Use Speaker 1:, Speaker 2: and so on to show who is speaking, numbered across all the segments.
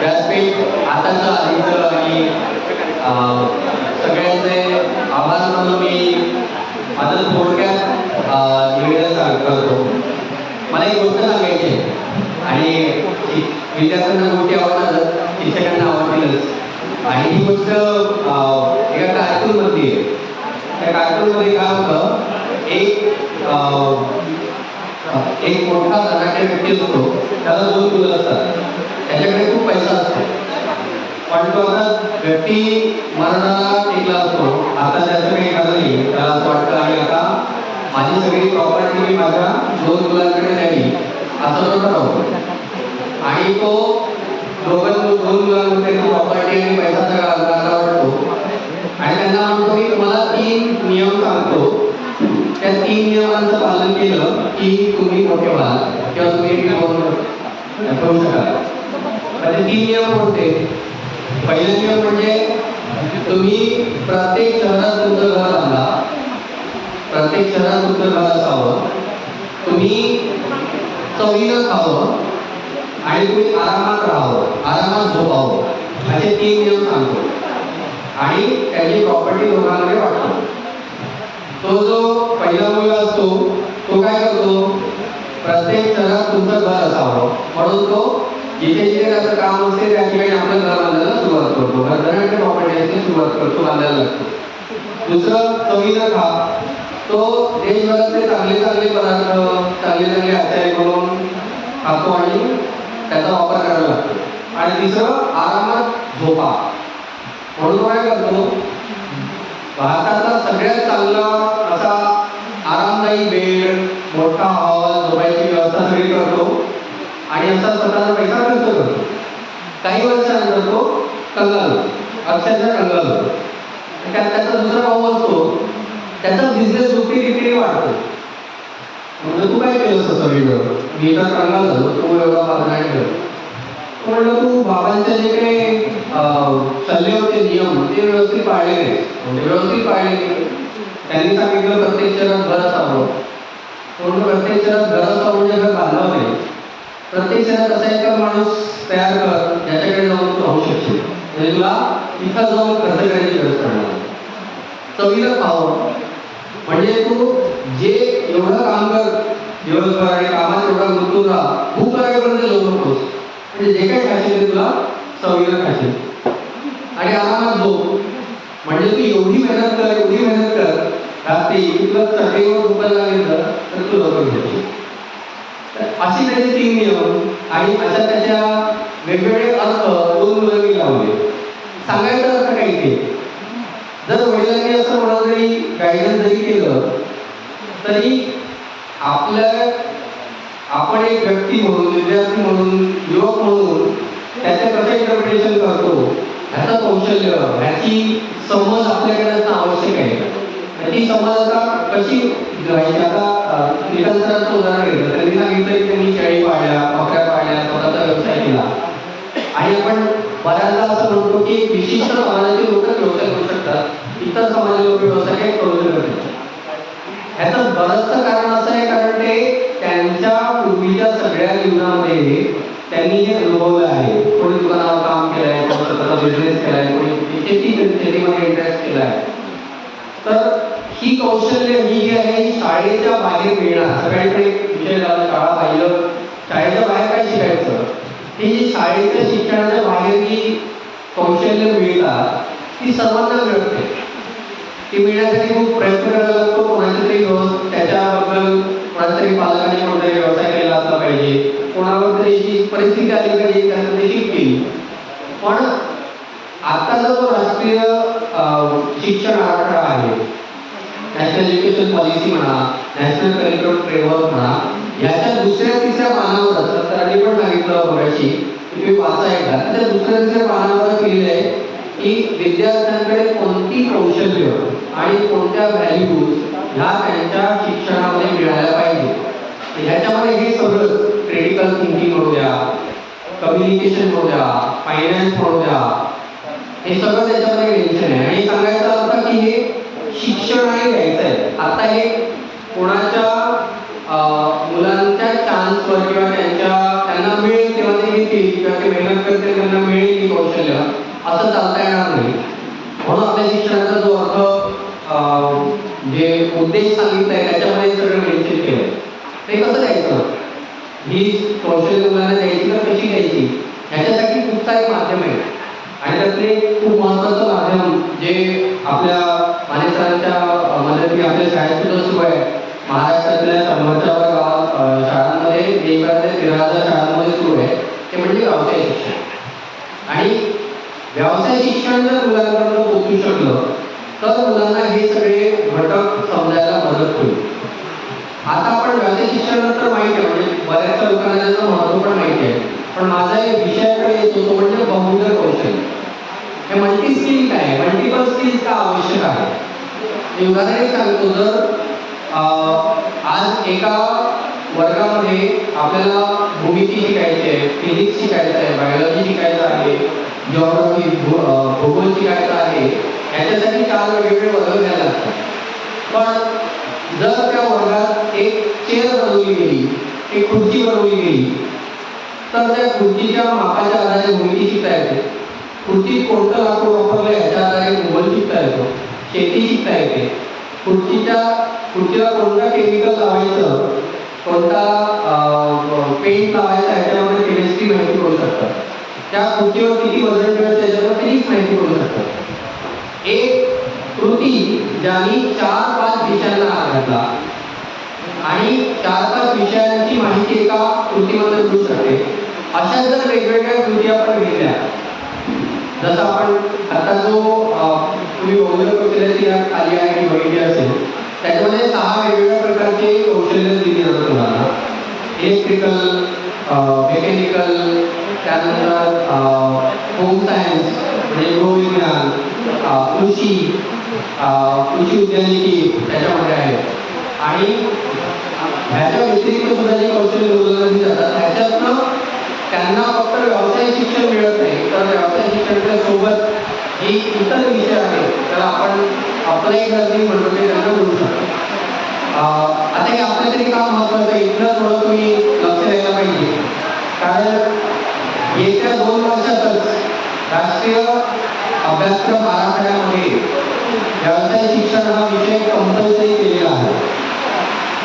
Speaker 1: व्यासपीठ आताचं आधीचं आणि सगळ्यांचे आभार मानून मी. माझं थोडक्यात निवेदन करतो. मला एक गोष्ट सांगायची आणि विद्यार्थ्यांना गोष्टी आवडतातच शिक्षकांना आवडतीलच आणि ही गोष्ट अं, एका कार्टून मध्ये आहे. त्या कार्टून काय होतं? एक अं, एक मोठा धनाढ्य व्यक्ती असतो त्याला दोन मुलं असतात. त्याच्याकडे खूप पैसा असतो. पण तो आता व्यक्ती मरणाला टेकला असतो. आता त्याचं काही खरं नाही. त्याला असं वाटतं आणि आता माझी सगळी प्रॉपर्टी मी माझ्या दोन मुलांकडे द्यावी असं तो ठरवतो आणि तो दोघं दोन मुलांमध्ये प्रॉपर्टी आणि पैसा सगळा अंगाला वाटतो. आणि त्यांना म्हणतो की तुम्हाला तीन नियम सांगतो. त्या तीन नियमांचं पालन केलं की तुम्ही मोठे व्हाल किंवा तुम्ही एक शकाल. म्हणजे तीन नियम कोणते पहिले नियम म्हणजे तुम्ही प्रत्येक शहरात तुमचं घर आणला प्रत्येक शहरात तुमचं घर असावं. तुम्ही चवीनं खावं आणि तुम्ही आरामात राहावं आरामात झोपावं. असे तीन नियम सांगतो. आणि त्याची प्रॉपर्टी लोकांकडे वाटतो. तो जो पहिला मुलगा असतो तो काय करतो? प्रत्येक घरात तुमचं घर असावं. म्हणून तो जिथे जिथे त्याचं काम असते त्या ठिकाणी आपलं घर बांधायला सुरुवात करतो. घरधनाच्या प्रॉपर्टी सुरुवात करतो बांधायला लागतो. दुसरं चवीनं खा तो देशभरातले चांगले चांगले पदार्थ चांगले चांगले आचार्य करून खातो आणि त्याचा वापर करायला लागतो. आणि तिसरं आरामात झोपा. म्हणून काय करतो? भारताचा सगळ्यात चांगला असा आरामदायी बेड मोठा हॉल झोपायची व्यवस्था सगळी करतो. आणि असा स्वतःचा पैसा खर्च करतो. काही वर्षानंतर तो कंगाल. अक्षरशः कंगाल. होतो त्यात त्याचा दुसरा भाऊ असतो. त्याचा बिझनेस दुखी तिकडे वाढतो. म्हणजे तू काय केलं असतं सगळीकडं? मी तर कंगाल झालो. तू एवढा भाग नाही म्हणलं तू बाबांच्या जे काही सल्ले होते नियम ते व्यवस्थित पाळले नाही. म्हणजे व्यवस्थित पाळले नाही. त्यांनी सांगितलं प्रत्येक चरण घर असावं म्हणून प्रत्येक चरण घर असावं म्हणजे घर बांधावं नाही प्रत्येक चरण असा एक माणूस तयार कर ज्याच्याकडे जाऊन तू राहू शकशील म्हणजे तुला इथं जाऊन खर्च करायची गरज पडणार चवीला खावं म्हणजे तू जे एवढं काम कर दिवसभर आणि कामात एवढा गुंतून राहा खूप जागेपर्यंत जाऊ नकोस म्हणजे जे काही खाशील ते तुला चवीला खाशील आणि आरामात झोप म्हणजे तू एवढी मेहनत कर एवढी मेहनत कर रात्री तुला चटईवर झोपायला लागेल तर तू लवकर घेशील अशी त्याचे तीन नियम आणि अशा त्याच्या वेगवेगळे अर्थ दोन मुलांनी लावले. सांगायचं अर्थ काही ते जर वडिलांनी असं म्हणाल जरी गायडन्स जरी केलं तरी आपल्या आपण एक व्यक्ती म्हणून विद्यार्थी म्हणून युवक म्हणून त्याचं कसं इंटरप्रिटेशन करतो? ह्याचं कौशल्य ह्याची समज आपल्याकडे असणं आवश्यक आहे. आणि ती समज आता कशी घ्यायची? आता अं, उदाहरण घेतलं. त्यांनी सांगितलं की त्यांनी शेळी पाळल्या बकऱ्या पाळल्या स्वतःचा व्यवसाय केला. आणि आपण बऱ्याचदा असं म्हणतो की विशिष्ट समाजाचे लोक व्यवसाय करू शकतात. इतर समाजाचे लोक व्यवसाय काही करू शकत नाही ह्याचं बरंचसं कारण असं आहे कारण ते पूर्वीच्या सगळ्या जीवनामध्ये त्यांनी जे अनुभवलं आहे. कोणी दुकानावर काम केलं आहे कोणी स्वतःचा बिझनेस केला कोणी शेती शेतीमध्ये इंटरेस्ट केला तर ही कौशल्य ही आहे, ही शाळेच्या बाहेर मिळणार. सगळ्यांकडे विषय झाला, शाळा पाहिलं. शाळेच्या बाहेर काय शिकायचं? ही शाळेच्या शिक्षणाच्या बाहेर जी कौशल्य मिळतात, ती सर्वांना मिळते. ती मिळण्यासाठी खूप प्रयत्न करायला लागतो. कोणाच्या तरी त्याच्याबद्दल, कोणाच्या तरी पालकांनी कोणतरी व्यवसाय पाहिजे. कोणावर तरी अशी परिस्थिती आली पाहिजे त्यांना ते केली पण आता जो राष्ट्रीय शिक्षण आराखडा आहे नॅशनल एज्युकेशन पॉलिसी म्हणा नॅशनल करिक्युलम फ्रेमवर्क म्हणा याच्या दुसऱ्या तिसऱ्या पानावर सरांनी पण सांगितलं बघाशी तुम्ही वाचा एकदा त्या दुसऱ्या तिसऱ्या पानावर लिहिलं आहे की विद्यार्थ्यांकडे कोणती कौशल्य आणि कोणत्या व्हॅल्यूज ह्या त्यांच्या शिक्षणामध्ये मिळायला पाहिजे ह्याच्यामध्ये हे सगळं क्रिटिकल थिंकिंग म्हणू द्या कम्युनिकेशन म्हणू द्या फायनान्स म्हणू द्या हे सगळं त्याच्यामध्ये टेन्शन आहे. आणि सांगायचं अर्थ की हे शिक्षण आणि घ्यायचं आहे. आता हे कोणाच्या मुलांच्या चान्सवर किंवा त्यांच्या त्यांना मिळेल तेव्हा ते घेतील किंवा ते मेहनत करतील त्यांना मिळेल की कौशल्य असं चालता येणार नाही. म्हणून आपल्या शिक्षणाचा जो अर्थ जे उद्देश सांगितलाय त्याच्यामध्ये सगळं मेन्शन केलं ते कसं द्यायचं ही कौशल्य मुलांना द्यायची का कशी द्यायची ह्याच्यासाठी खूप सारे माध्यम आहेत. आणि त्यातले खूप महत्वाचं माध्यम जे आपल्या मानेसरांच्या मदती आपल्या शाळेत सुद्धा सुरू आहे. महाराष्ट्रातल्या शंभरच्या शाळांमध्ये देशभरातल्या तेरा हजार शाळांमध्ये सुरू आहे. ते म्हणजे व्यवसाय शिक्षण. आणि व्यवसाय शिक्षण जर मुलांकडून पोचू शकलं तर मुलांना हे सगळे घटक समजायला मदत होईल. आता आपण व्यवसाय शिक्षणानंतर माहिती आहे. म्हणजे बऱ्याचशा लोकांना त्याचं महत्त्व पण माहिती आहे. पण माझा एक विषयाकडे येतो तो म्हणजे बहुविध कौशल्य. हे मल्टी स्किल काय आहे? मल्टिपल स्किल का आवश्यक आहे? मी उदाहरण सांगतो. जर आज एका वर्गामध्ये आपल्याला भूमिती शिकायची आहे फिजिक्स शिकायचं आहे बायोलॉजी शिकायचं आहे जिओग्राफी भूगोल शिकायचं आहे याच्यासाठी चार वेगवेगळे वर्ग घ्यायला लागतात. पण जर त्या वर्गात एक चेअर बनवली गेली एक खुर्ची बनवली गेली तर त्या खुर्चीच्या मापाच्या आधारे भूमिती शिकता येते. खुर्चीत कोणतं लाकूड वापरलं याच्या आधारे मोबाईल शिकता येतो शेती शिकता येते. खुर्चीच्या खुर्चीला कोणतं केमिकल लावायचं कोणता पेंट लावायचा याच्यामध्ये केमिस्ट्री माहिती करू शकतात. त्या खुर्चीवर किती वजन ठेवायचं याच्यावर तेच माहिती करू शकतात. एक कृती ज्याने चार पाच विषयांना हात घातला. आणि चार पाच विषयांची माहिती एका कृतीमध्ये मिळू शकते. अशा जर वेगवेगळ्या कृती आपण घेतल्या जसं आपण आता जो तुम्ही बहुविध कौशल्याची या खाली आहे बघितली असेल त्याच्यामध्ये सहा वेगवेगळ्या प्रकारचे कौशल्य दिली जातात मुलांना इलेक्ट्रिकल मेकॅनिकल त्यानंतर होम सायन्स म्हणजे गृहविज्ञान अं, कृषी कृषी उद्यानिकी आणि ह्याच्या व्यतिरिक्त सुद्धा जी कौशल्य रोजगार दिली जातात त्याच्यातनं त्यांना फक्त व्यवसाय शिक्षण मिळत नाही. तर व्यवसाय शिक्षणाच्या सोबत जी इतर विषय आहेत. त्याला आपण अप्लाय करणे म्हणतो ते त्यांना मिळू शकतो. आता हे आपलं तरी काम महत्वाचं आहे. इथलं थोडं तुम्ही लक्ष द्यायला पाहिजे. कारण येत्या दोन वर्षातच राष्ट्रीय अभ्यासक्रम आराखड्यामध्ये व्यवसाय शिक्षण हा विषय कंपल्सरी केलेला आहे.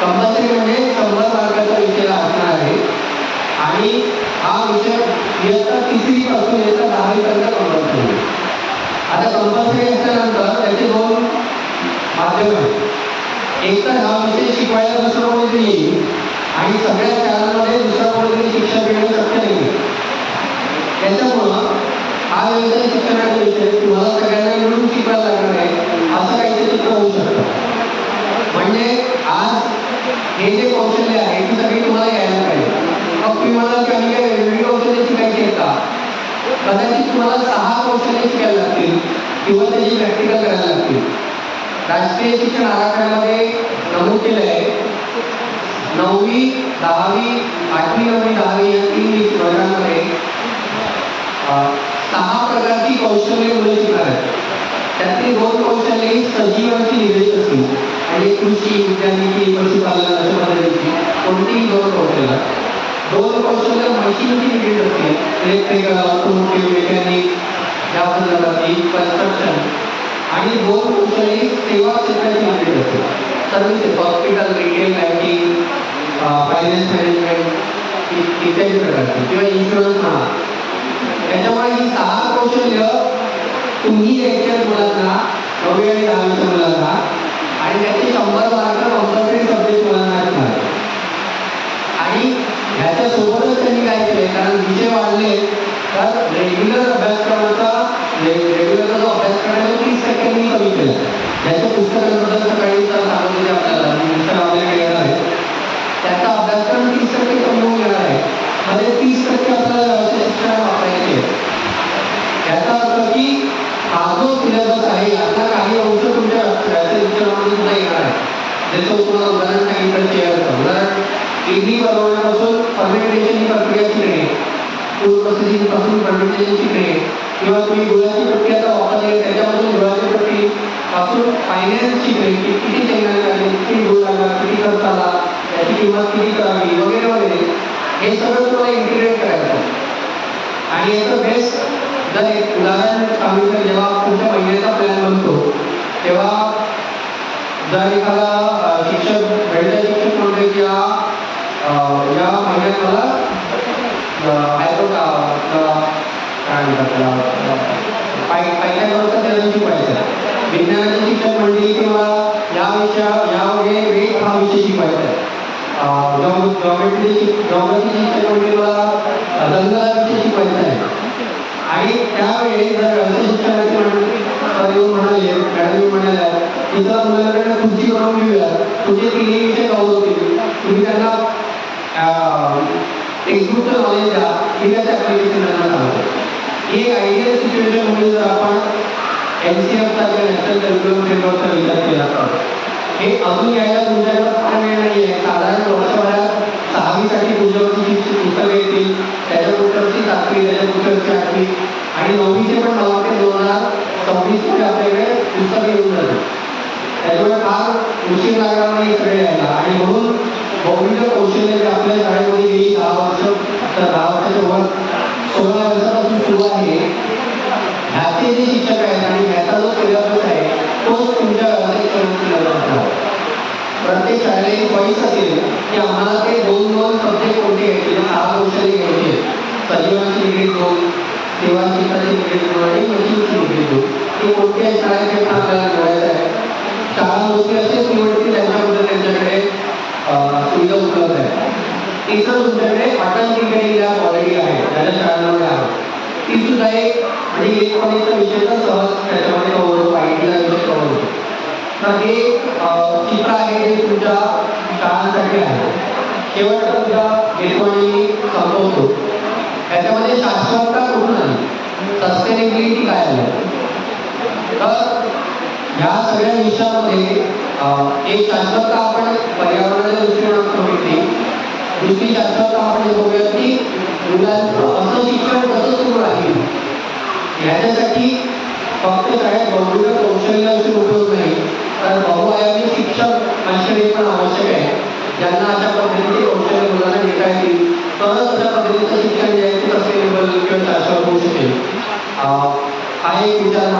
Speaker 1: कंपल्सरी म्हणजे चौदा मार्काचा विषय असणार आहे. आणि हा विषय इयत्ता तिसरी पासून इयत्ता दहावीपर्यंत कंपल्सरी आता कंपल्सरी असल्यानंतर त्याचे दोन माध्यम आहेत. एक तर हा विषय शिकवायला दुसरं कोणीतरी येईल आणि सगळ्या शाळांमध्ये दुसरा कोणीतरी शिक्षण येणं शक्य नाही त्याच्यामुळं हा विषय शिक्षण कदाचित तुम्हाला सहा कौशल्य शिकायला लागतील किंवा त्याची प्रॅक्टिकल करायला लागतील. राष्ट्रीय शिक्षण आराखड्यामध्ये नमूद केलं आहे नववी, दहावी, आठवी नववी दहावी या तीन वर्गांमध्ये सहा प्रकारची कौशल्य मुलं शिकणार आहेत. त्यातली दोन कौशल्य ही सजीवांची असतील. आणि कृषी पशुपालन अशा पद्धतीची. कोणतीही दोन कौशल्य. दोन कौशल्य निगडीत इलेक्ट्रिकल ऑटोमोटिव्ह मेकॅनिक या संदर्भातली कन्स्ट्रक्शन आणि दोन कुठल्याही सेवा क्षेत्राची माहिती असते services hospital retail banking finance management इत्यादी प्रकारची किंवा इन्शुरन्स म्हणा त्याच्यामुळे ही सहा कौशल्य तुम्ही द्यायच्या मुलांना नववी आणि दहावीच्या मुलांना आणि त्याचे शंभर तर रेग्युलर अभ्यासक्रमाचा रेग्युलरचा जो अभ्यासक्रम आहे तो तीस टक्क्यांनी कमी केला ज्याच्या पुस्तकांबद्दल सकाळी सर सांगत आपल्याला मी पुस्तक आपल्याकडे येणार आहे त्याचा अभ्यासक्रम तीस टक्के कमी होऊन येणार आहे म्हणजे तीस टक्के आपल्याला व्यवसाय शिक्षण वापरायचे याचा अर्थ की हा जो सिलेबस आहे यातला काही अंश तुमच्या व्यवसाय शिक्षणामध्ये सुद्धा येणार आहे जसं तुम्हाला उदाहरण सांगितलं चेअरचं उदाहरण डिग्री बनवण्यापासून फर्मेंटेशन ही प्रक्रिया शिकणे पासून फर्मेंटेशन शिकणे किंवा तुम्ही गुळाची पट्टी आता वापरली त्याच्यापासून गुळाची पट्टी पासून फायनान्स शिकणे की किती शेंगदाणे लागले किती गुळ लागला किती खर्च आला याची किंमत किती करावी वगैरे वगैरे हे सगळं तुम्हाला इंटिग्रेट करायचं आणि याचं बेस्ट जर एक उदाहरण सांगितलं जेव्हा पुढच्या महिन्याचा प्लॅन बनतो तेव्हा जर एखादा शिक्षक गणित शिक्षक म्हणतो की या महिन्यात मला हायकोर्ट काय म्हणतात त्याला अ, पाय पायथ्यावरचं विज्ञानाचे शिक्षक म्हणजे किंवा या विषया या वेळी वेग हा विषय शिकवायचा आहे जॉमेट्री जॉग्रफी शिक्षक म्हणजे मला जंगला विषय शिकवायचा आहे आणि त्यावेळी जर व्यवसाय शिक्षणाचे म्हण- येऊन म्हणाले मॅडम म्हणाल्या जर मुलाकडे खुर्ची करून घेऊया तुझे तिन्ही विषय कव्हर होतील तुम्ही त्यांना टेक्स्टबुकचं नॉलेज द्या मी त्याचं सांगतो एक आयडियल सिच्युएशन म्हणजे जर आपण एन सी एफचा सारख्या नॅशनल करिक्युलम फ्रेमवर्कचा विचार केला तर. हे अजून यायला तुमच्याकडे फार वेळ नाही आहे साधारण वर्षभरात सहावीसाठी पुढच्यावरची जी पुस्तकं येतील त्याच्या पुढच्यावरची सातवी त्याच्या पुढच्यावरची आठवी आणि नववीचे पण मला वाटते दोन हजार सव्वीसमध्ये आपल्याकडे पुस्तक येऊन जाते त्याच्यामुळे फार उशीर लागणार नाही सगळे यायला. आणि म्हणून बहुविध कौशल्य जे आपल्या शाळेमध्ये तर दहा सोळा वर्षापासून सुरू आहे. ह्याचे जे शिक्षक आहेत आणि ह्याचा जो सिलेबस आहे तोच तुमच्या गावात करून केला जातो. प्रत्येक शाळेला एक असेल की आम्हाला ते दोन दोन सब्जेक्ट कोणते घ्यायचे सहा कौशल्य घ्यायचे सजीवांची निगडीत दोन सेवांची निगडीत दोन आणि मशीनची निगडीत दोन हे कोणत्या शाळेचे पण आपल्याला निवडायचं आहे शाळा मोठी असेल निवडतील त्यांच्याबद्दल त्यांच्याकडे अं, सुविधा उपलब्ध आहे तिसरं तुमच्याकडे अटल टिकेट लॅब ऑलरेडी आहे ज्याच्या शाळांमध्ये आहे ती सुद्धा एक म्हणजे इलेक्ट्रॉनिकचा विषय तर सहज त्याच्यामध्ये कव्हर होतो आय टीला विषय कव्हर होतो तर हे चित्र आहे ते तुमच्या शाळांसाठी आहे. केवळ तुमच्या हेतू संपवतो. त्याच्यामध्ये शाश्वतता कुठून आली? सस्टेनेबिलिटी काय आली? तर ह्या सगळ्या विषयामध्ये एक शाश्वतता आपण पर्यावरणाच्या दृष्टिकोनातून बघितली. दुसरी शाश्वतता आपण बघूया की मुलांचं असं शिक्षण कसं सुरू राहील? याच्यासाठी फक्त शाळेत गौरव कौशल्य असून उपयोग नाही तर बहुआयामी शिक्षक असणे पण आवश्यक आहे. ज्यांना अशा पद्धतीचे कौशल्य मुलांना देता येतील तरच अशा पद्धतीचं शिक्षण जे आहे ते सस्टेनेबल किंवा शाश्वत होऊ शकेल. हा एक विचार